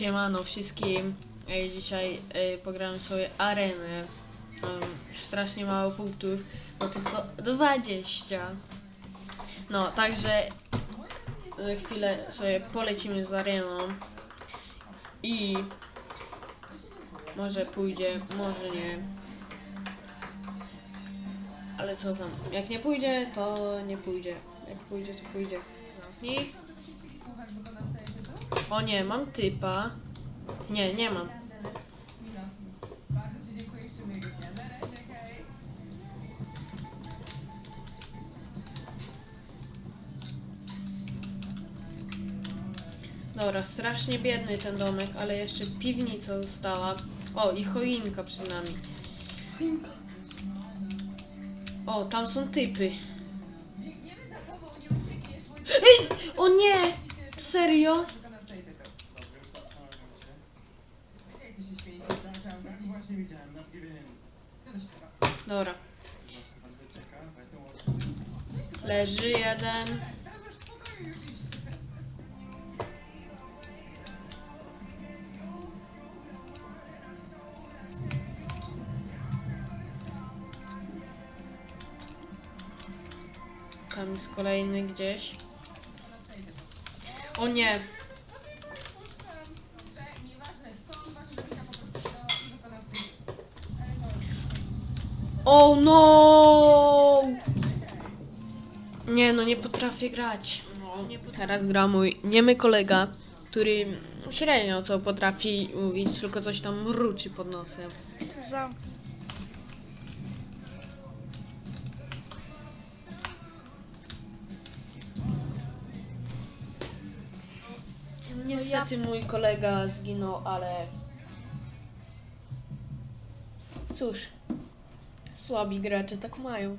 Siemano wszystkim. Dzisiaj ej, pograłem sobie arenę. Strasznie mało punktów, bo tylko 20. No, także za chwilę sobie polecimy z areną i może pójdzie, może nie. Ale co tam? Jak nie pójdzie, to nie pójdzie. Jak pójdzie, to pójdzie. Zamknij. O nie, mam typa. Nie, nie mam. Mila. Bardzo Ci dziękuję, jeszcze miłego dnia. Na razie, hej. Dobra, strasznie biedny ten domek, ale jeszcze piwnica została. O, i choinka przed nami. Choinka. O, tam są typy. Biegniemy za Tobą, nie uciekniesz. Ej, o nie! Serio? Chcę się święcić, zacząłem tak. Właśnie widziałem na GBN. Kto to śpiewa? Dobra, leży jeden. Tam jest kolejny gdzieś. O nie! Oh no! Nie no, nie potrafię grać. Nie pot- Teraz gra mój niemy kolega, który średnio co potrafi mówić, tylko coś tam mruczy pod nosem. Za. Niestety mój kolega zginął, ale cóż, słabi gracze tak mają.